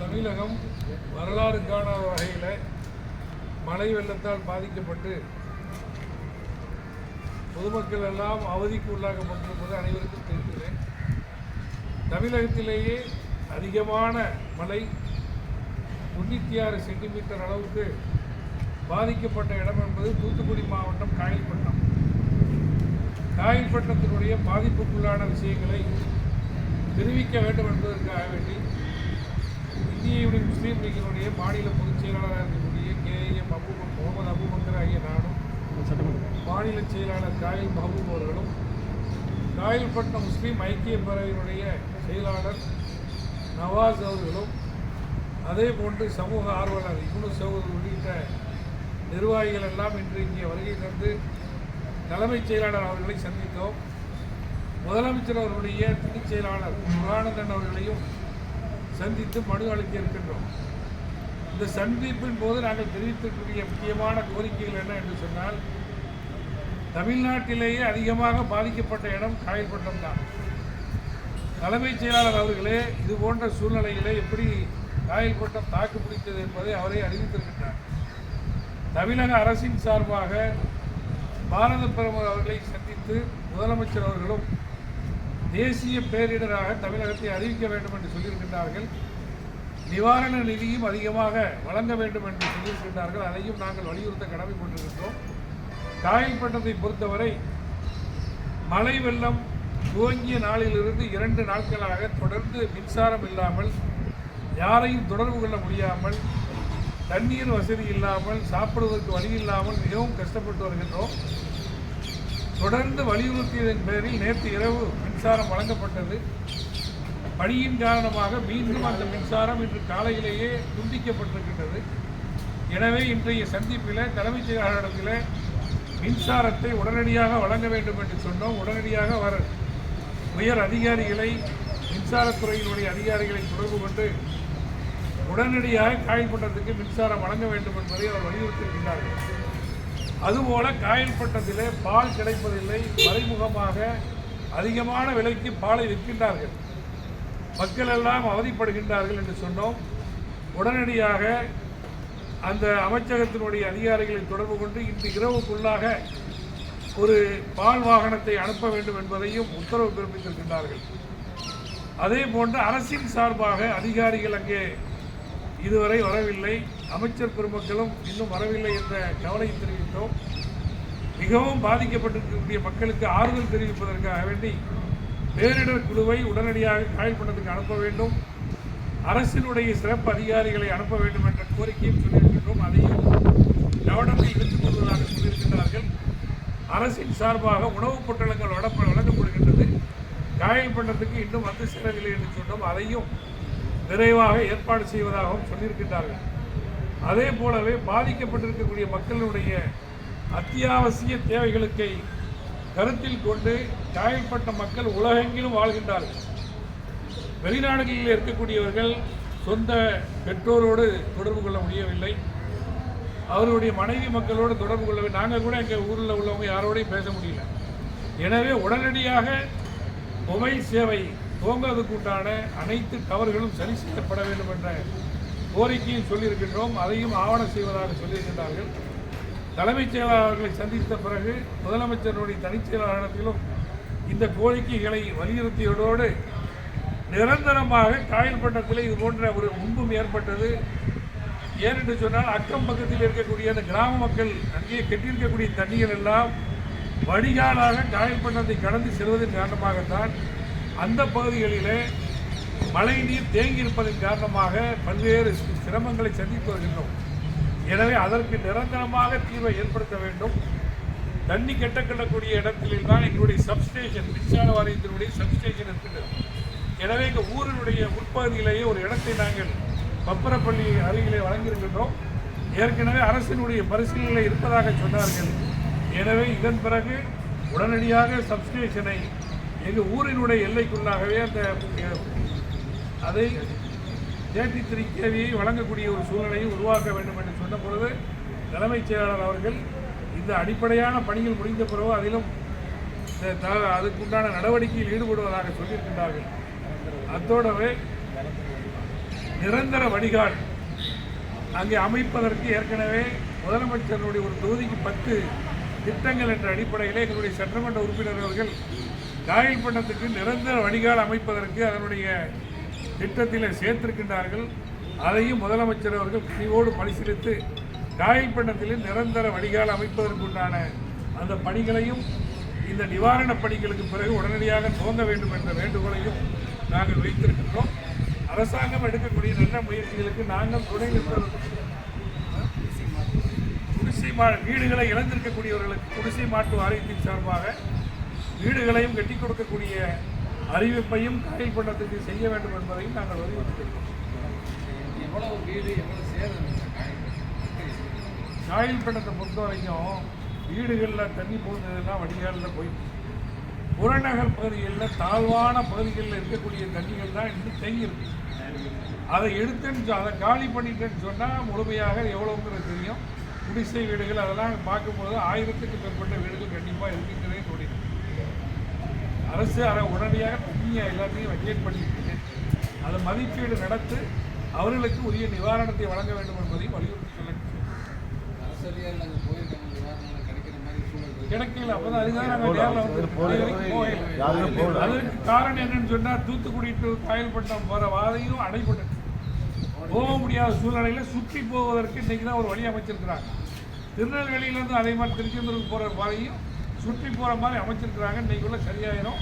தமிழகம் வரலாறு காணாத வகையில் மழை வெள்ளத்தால் பாதிக்கப்பட்டு பொதுமக்கள் எல்லாம் அவதிக்கு உள்ளாக்கப்பட்டிருப்பது அனைவருக்கும் தெரிந்தது. தமிழகத்திலேயே அதிகமான மழை தொண்ணூற்றி ஆறு சென்டிமீட்டர் அளவுக்கு பாதிக்கப்பட்ட இடம் என்பது தூத்துக்குடி மாவட்டம் காயல்பட்டினம். காயல்பட்டினத்தினுடைய பாதிப்புக்குள்ளான விஷயங்களை தெரிவிக்க வேண்டும் என்பதற்காக வேண்டி இந்திய யூனியன் முஸ்லீம் லீகினுடைய மாநில பொதுச் செயலாளராக இருக்கக்கூடிய கே எம் அபு முகமது அபுபக்கர் ஆகிய நானும் மாநில செயலாளர் காயில் மஹபூப் அவர்களும் காயல்பட்டினம் முஸ்லீம் ஐக்கிய பேரவையினுடைய செயலாளர் நவாஸ் அவர்களும் அதே போன்று சமூக ஆர்வலர் இப்னு சகோதரர் உள்ளிட்ட நிர்வாகிகள் எல்லாம் இன்று இங்கே வருகை தந்து தலைமைச் செயலாளர் அவர்களை சந்தித்தோம். முதலமைச்சர் அவர்களுடைய துணைச் செயலாளர் முருகானந்தன் அவர்களையும் சந்தித்து மனு அளிக்க இருக்கின்றோம் இந்த சந்திப்பின் போது நாங்கள் தெரிவித்திருக்கக்கூடிய முக்கியமான கோரிக்கைகள் என்ன என்று சொன்னால் தமிழ்நாட்டிலேயே அதிகமாக பாதிக்கப்பட்ட இடம் காயல்பட்டம் தான். தலைமைச் செயலாளர் அவர்களே இது போன்ற சூழ்நிலைகளை எப்படி காயல்பட்டம் தாக்கு பிடித்தது என்பதை அவரை அறிவித்திருக்கின்றார். தமிழக அரசின் சார்பாக ஆனந்த பிரதமர் அவர்களை சந்தித்து முதலமைச்சர் அவர்களும் தேசிய பேரிடராக தமிழகத்தை அறிவிக்க வேண்டும் என்று சொல்லியிருக்கின்றார்கள். நிவாரண நிதியும் அதிகமாக வழங்க வேண்டும் என்று சொல்லியிருக்கின்றார்கள். அதையும் நாங்கள் வலியுறுத்த கடமை கடமைப்பட்டிருக்கின்றோம் காயல்பட்டத்தை பொறுத்தவரை மழை வெள்ளம் துவங்கிய நாளிலிருந்து இரண்டு நாட்களாக தொடர்ந்து மின்சாரம் இல்லாமல் யாரையும் தொடர்பு கொள்ள முடியாமல் தண்ணீர் வசதி இல்லாமல் சாப்பிடுவதற்கு வழி இல்லாமல் மிகவும் கஷ்டப்பட்டு வருகின்றோம். தொடர்ந்து வலியுறுத்தியதன் பேரில் நேற்று இரவு மின்சாரம் வழங்கப்பட்டது. பணியின் காரணமாக மீண்டும் அந்த மின்சாரம் இன்று காலையிலேயே துண்டிக்கப்பட்டிருக்கின்றது. எனவே இன்றைய சந்திப்பில் தலைமைச் செயலாளரிடத்தில் மின்சாரத்தை உடனடியாக வழங்க வேண்டும் என்று சொன்னோம். உடனடியாக அவர் உயர் அதிகாரிகளை மின்சாரத்துறையினுடைய அதிகாரிகளை தொடர்பு கொண்டு உடனடியாக காயல்பட்டத்துக்கு மின்சாரம் வழங்க வேண்டும் என்பதை அவர் வலியுறுத்தியிருக்கிறார்கள். அதுபோல காயல்பட்டத்திலே பால் கிடைப்பதில்லை மறைமுகமாக அதிகமான விலைக்கு பாலை விற்கின்றார்கள். மக்கள் எல்லாம் அவதிப்படுகின்றார்கள் என்று சொன்னோம். உடனடியாக அந்த அமைச்சகத்தினுடைய அதிகாரிகளை தொடர்பு கொண்டு இன்று இரவுக்குள்ளாக ஒரு பால் வாகனத்தை அனுப்ப வேண்டும் என்பதையும் உத்தரவு பிறப்பித்திருக்கின்றார்கள். அதே போன்று அரசின் சார்பாக அதிகாரிகள் அங்கே இதுவரை வரவில்லை. அமைச்சர் பெருமக்களும் இன்னும் வரவில்லை என்ற கவலை தெரிவித்தோம். மிகவும் பாதிக்கப்பட்டிருக்கக்கூடிய மக்களுக்கு ஆறுதல் தெரிவிப்பதற்காக வேண்டி பேரிடர் குழுவை உடனடியாக காயல்பட்டத்துக்கு அனுப்ப வேண்டும். அரசினுடைய சிறப்பு அதிகாரிகளை அனுப்ப வேண்டும் என்ற கோரிக்கையும் சொல்லியிருக்கின்றோம். அதையும் கவனத்தில் எடுத்துக் கொள்வதாக சொல்லியிருக்கிறார்கள் அரசின் சார்பாக உணவுப் பொட்டலங்கள் வழங்கப்படுகின்றது காயல்பட்டத்துக்கு இன்னும் வந்து சேரவில்லை என்று சொன்னோம். அதையும் விரைவாக ஏற்பாடு செய்வதாகவும் சொல்லியிருக்கின்றார்கள். அதே போலவே பாதிக்கப்பட்டிருக்கக்கூடிய மக்களுடைய அத்தியாவசிய தேவைகளுக்கை கருத்தில் கொண்டு காயல்பட்ட மக்கள் உலகெங்கிலும் வாழ்கின்றார்கள். வெளிநாடுகளில் இருக்கக்கூடியவர்கள் சொந்த பெற்றோரோடு தொடர்பு கொள்ள முடியவில்லை. அவர்களுடைய மனைவி மக்களோடு தொடர்பு கொள்ளவே நாங்கள் கூட எங்கள் ஊரில் உள்ளவங்க யாரோடையும் பேச முடியல. எனவே உடனடியாக மொபைல் சேவை துவங்குவதற்குண்டான அனைத்து தவறுகளும் சரி செய்யப்பட வேண்டும் என்ற கோரிக்கையும் சொல்லியிருக்கின்றோம். அதையும் ஆவணம் செய்வதாக சொல்லியிருக்கின்றார்கள். தலைமைச் செயலாளர்களை சந்தித்த பிறகு முதலமைச்சருடைய தனிச் செயலாளரிடத்திலும் இந்த கோரிக்கைகளை வலியுறுத்தியதோடு நிரந்தரமாக காயல்பட்டத்தில் இது போன்ற ஒரு முன்பும் ஏற்பட்டது. ஏனென்று சொன்னால் அக்கம் பக்கத்தில் இருக்கக்கூடிய அந்த கிராம மக்கள் அங்கே கெட்டிருக்கக்கூடிய தண்ணீர் எல்லாம் வடிகாலாக காயல்பட்டத்தை கடந்து செல்வதன் காரணமாகத்தான் அந்த பகுதிகளிலே மழை நீர் தேங்கி இருப்பதன் காரணமாக பல்வேறு சிரமங்களை சந்தித்து வருகின்றோம். எனவே அதற்கு நிரந்தரமாக தீர்வை ஏற்படுத்த வேண்டும். தண்ணி கெட்டக்கொள்ளக்கூடிய இடத்தில் தான் எங்களுடைய சப்ஸ்டேஷன் மின்சார வாரியத்தினுடைய சப்ஸ்டேஷன் இருக்கின்றது. எனவே எங்கள் ஊரினுடைய உட்பகுதியிலேயே ஒரு இடத்தை நாங்கள் பப்பரப்பள்ளி அருகிலே வழங்கியிருக்கின்றோம். ஏற்கனவே அரசினுடைய பரிசீலனை இருப்பதாக சொன்னார்கள். எனவே இதன் பிறகு உடனடியாக சப்ஸ்டேஷனை எங்கள் ஊரினுடைய எல்லைக்குள்ளாகவே அந்த அதை தேர்ட்டி த்ரீ கேவியை வழங்கக்கூடிய ஒரு சூழ்நிலையை உருவாக்க வேண்டும் என்று சொன்ன பொழுது தலைமைச் செயலாளர் அவர்கள் இந்த அடிப்படையான பணிகள் முடிந்த பிறகு அதிலும் இந்த அதுக்குண்டான நடவடிக்கையில் ஈடுபடுவதாக சொல்லியிருக்கின்றார்கள். அத்தோடவே நிரந்தர வடிகால் அங்கே அமைப்பதற்கு ஏற்கனவே முதலமைச்சருடைய ஒரு தொகுதிக்கு பத்து திட்டங்கள் என்ற அடிப்படையிலே எங்களுடைய சட்டமன்ற உறுப்பினர் அவர்கள் காயல்பட்டத்துக்கு நிரந்தர வடிகால் அமைப்பதற்கு அதனுடைய திட்டத்தில் சேர்த்திருக்கின்றார்கள். அதையும் முதலமைச்சர் அவர்கள் கனிவோடு பரிசீலித்து காயல்பட்டத்தில் நிரந்தர வடிகால் அமைப்பதற்குண்டான அந்த பணிகளையும் இந்த நிவாரணப் பணிகளுக்கு பிறகு உடனடியாக துவங்க வேண்டும் என்ற வேண்டுகோளையும் நாங்கள் வைத்திருக்கின்றோம் அரசாங்கம் எடுக்கக்கூடிய நல்ல முயற்சிகளுக்கு நாங்கள் துணை நிற்பது குடிசை மா வீடுகளை இழந்திருக்கக்கூடியவர்களுக்கு குடிசை மாட்டு வாரியத்தின் சார்பாக வீடுகளையும் கட்டி கொடுக்கக்கூடிய அறிவிப்பையும் காயல் பண்ணத்துக்கு செய்ய வேண்டும் என்பதையும் நாங்கள் வலியுறுத்தியிருக்கிறோம். எவ்வளவு வீடு எவ்வளவு சேதம்? காயல் பண்ணத்தை பொறுத்த வரைக்கும் வீடுகளில் தண்ணி போகுறதெல்லாம் வடிகாலில் போயிட்டு புறநகர் பகுதிகளில் தாழ்வான பகுதிகளில் இருக்கக்கூடிய தண்ணிகள் தான் இன்னும் தேங்கி இருக்கு. அதை எடுத்துன்னு அதை காலி பண்ணிட்டேன்னு சொன்னால் முழுமையாக எவ்வளோங்கிறது தெரியும். குடிசை வீடுகள் அதெல்லாம் பார்க்கும்போது ஆயிரத்துக்கு மேற்பட்ட வீடுகள் கண்டிப்பாக இருக்குங்கிறதே தோணிடும் அரசு அதை உடனடியாக தண்ணியை எல்லாத்தையும் வக்கேட் பண்ணிட்டு அதை மதிப்பீடு நடத்து அவர்களுக்கு உரிய நிவாரணத்தை வழங்க வேண்டும் என்பதையும் வலியுறுத்தி. கிடைக்கல அப்பதான் அதுதான் நேர்ல வந்து போகல. அதற்கு காரணம் என்னன்னு சொன்னா தூத்துக்குடி டு காயல்பட்டம் போற வாதையும் அடைபட்டு போக முடியாத சூழ்நிலையில சுற்றி போவதற்கு இன்னைக்கு தான் ஒரு வழி அமைச்சிருக்கிறாங்க. திருநெல்வேலியிலேருந்து அதே மாதிரி திருச்செந்தூருக்கு போகிற பாதையும் சுற்றி போகிற மாதிரி அமைச்சிருக்கிறாங்க. இன்றைக்குள்ளே சரியாயிரும்.